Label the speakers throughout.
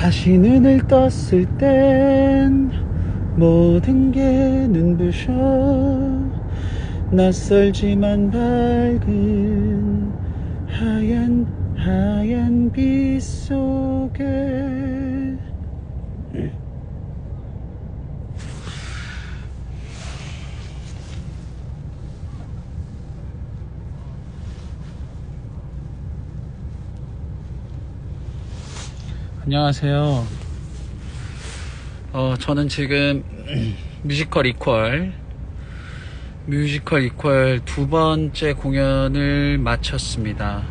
Speaker 1: 다시 눈을 떴을 땐 모든 게 눈부셔 낯설지만 밝은 하얀 하얀 빛 속에 안녕하세요. 어, 저는 지금 뮤지컬 이퀄 뮤지컬 이퀄 두 번째 공연을 마쳤습니다.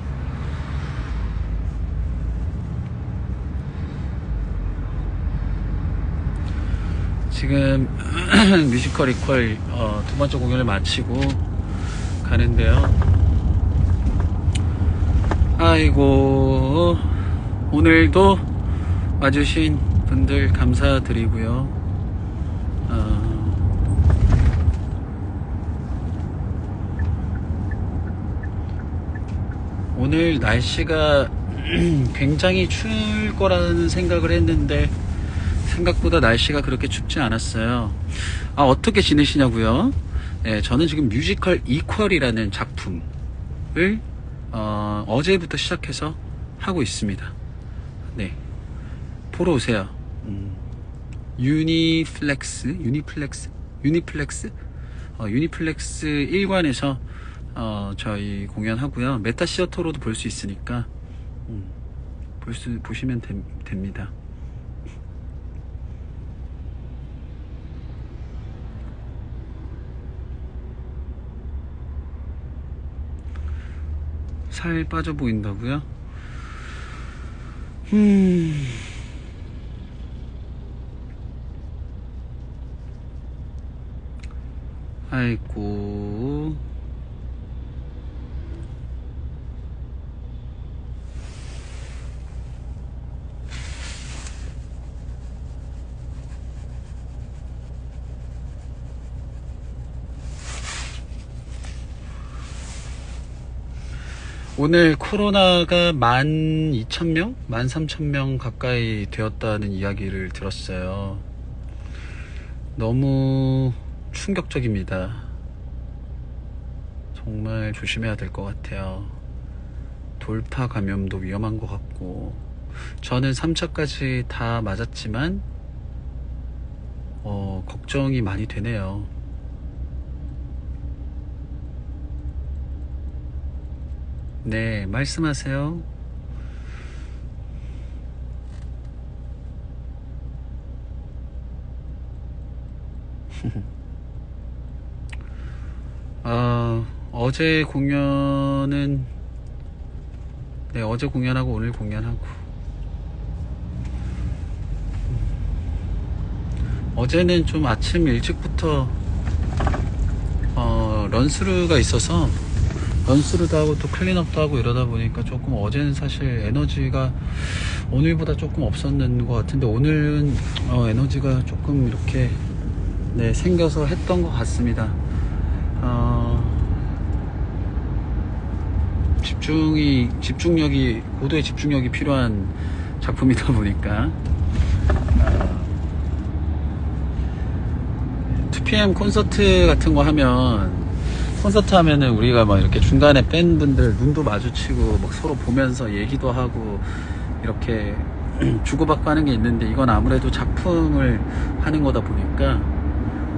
Speaker 1: 지금 뮤지컬 이퀄 어, 두 번째 공연을 마치고 가는데요. 아이고 오늘도 와주신 분들 감사드리고요. 어, 오늘 날씨가 굉장히 추울 거라는 생각을 했는데 생각보다 날씨가 그렇게 춥지 않았어요. 아, 어떻게 지내시냐고요? 네, 저는 지금 뮤지컬 이퀄이라는 작품을 어, 어제부터 시작해서 하고 있습니다. 네. 보러 오세요. 음, 유니플렉스, 유니플렉스, 유니플렉스, 어, 유니플렉스 1관에서 어, 저희 공연하고요. 메타 시어터로도 볼 수 있으니까 음, 볼 수, 보시면 됨- 됩니다. 살 빠져 보인다고요? 음. 아이고. 오늘 코로나가 12,000명? 13,000명 가까이 되었다는 이야기를 들었어요. 너무 충격적입니다. 정말 조심해야 될 것 같아요. 돌파 감염도 위험한 것 같고, 저는 3차까지 다 맞았지만, 어, 걱정이 많이 되네요. 네, 말씀하세요. 아, 어제 공연은, 네, 어제 공연하고 오늘 공연하고. 어제는 좀 아침 일찍부터, 어, 런스루가 있어서, 런스루도 하고 또 클린업도 하고 이러다 보니까 조금 어제는 사실 에너지가 오늘보다 조금 없었는 것 같은데 오늘은 어, 에너지가 조금 이렇게 네, 생겨서 했던 것 같습니다. 어, 집중이 집중력이 고도의 집중력이 필요한 작품이다 보니까. 어, 2PM 콘서트 같은 거 하면 콘서트 하면은 우리가 막 이렇게 중간에 팬분들 눈도 마주치고 막 서로 보면서 얘기도 하고 이렇게 주고받고 하는 게 있는데 이건 아무래도 작품을 하는 거다 보니까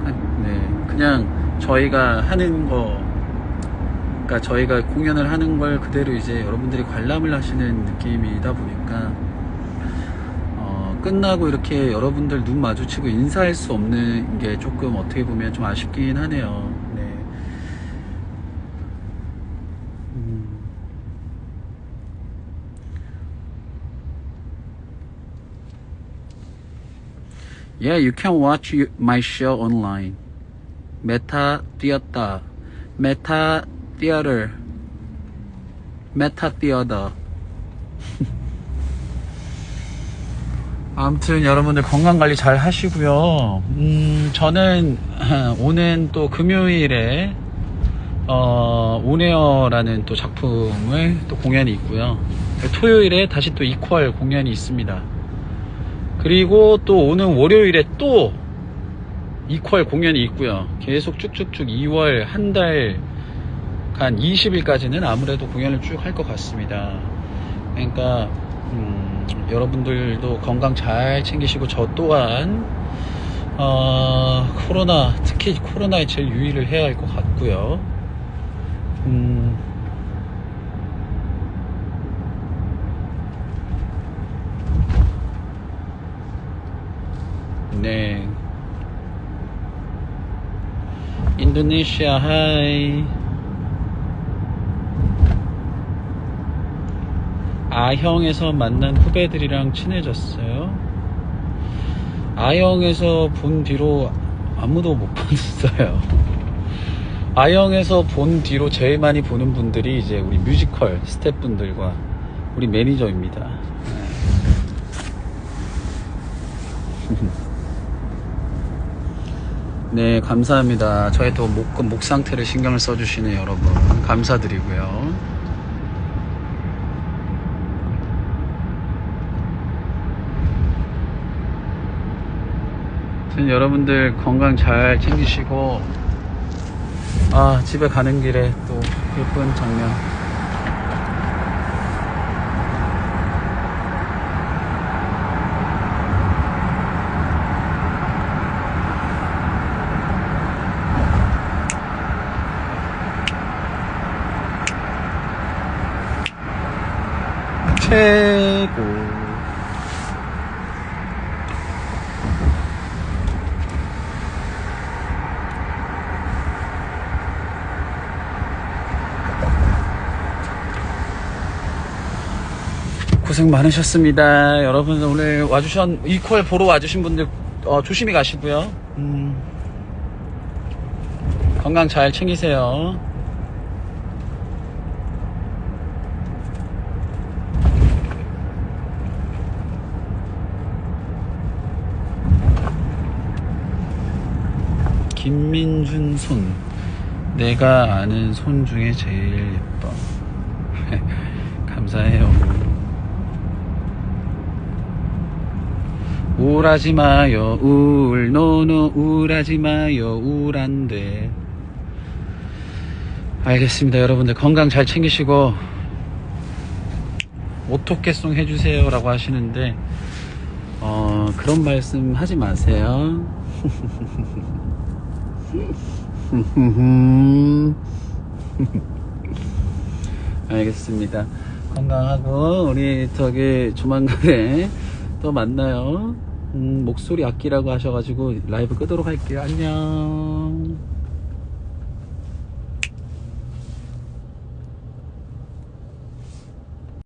Speaker 1: 한- 네, 그냥 저희가 하는 거 그러니까 저희가 공연을 하는 걸 그대로 이제 여러분들이 관람을 하시는 느낌이다 보니까 어, 끝나고 이렇게 여러분들 눈 마주치고 인사할 수 없는 게 조금 어떻게 보면 좀 아쉽긴 하네요. 네. 음. Yeah, you can watch my show online. Meta Theater. Meta Theater. Meta Theater. 아무튼 여러분들 건강 관리 잘 하시고요. 음, 저는 오는 또 금요일에 어, 온에어라는 또 작품을 또 공연이 있고요. 토요일에 다시 또 이퀄 공연이 있습니다. 그리고 또 오는 월요일에 또 이퀄 공연이 있고요. 계속 쭉쭉쭉 2월 한 달 간 20일까지는 아무래도 공연을 쭉 할 것 같습니다. 그러니까 음, 여러분들도 건강 잘 챙기시고 저 또한 어, 코로나 특히 코로나에 제일 유의를 해야 할 것 같고요. 음, 네. 인도네시아 하이. 아형에서 만난 후배들이랑 친해졌어요. 아형에서 본 뒤로 아무도 못 봤어요. 아형에서 본 뒤로 제일 많이 보는 분들이 이제 우리 뮤지컬 스태프분들과 우리 매니저입니다. 네, 감사합니다. 저의 또 목, 목 상태를 신경을 써주시는 여러분, 감사드리고요. 하여튼 여러분들 건강 잘 챙기시고, 아, 집에 가는 길에 또 예쁜 장면. 최고. 고생 많으셨습니다. 여러분 오늘 와주신 이퀄 보러 와주신 분들 어, 조심히 가시고요. 음, 건강 잘 챙기세요. 김민준 손. 내가 아는 손 중에 제일 예뻐. 감사해요. 우울하지 마요, 우울, 노노, 우울하지 마요, 우울한데. 알겠습니다. 여러분들 건강 잘 챙기시고, 오토캐송 해주세요. 라고 하시는데, 어, 그런 말씀 하지 마세요. 알겠습니다. 건강하고 우리 저기 조만간에 또 만나요. 음, 목소리 아끼라고 하셔가지고 라이브 끄도록 할게요. 안녕.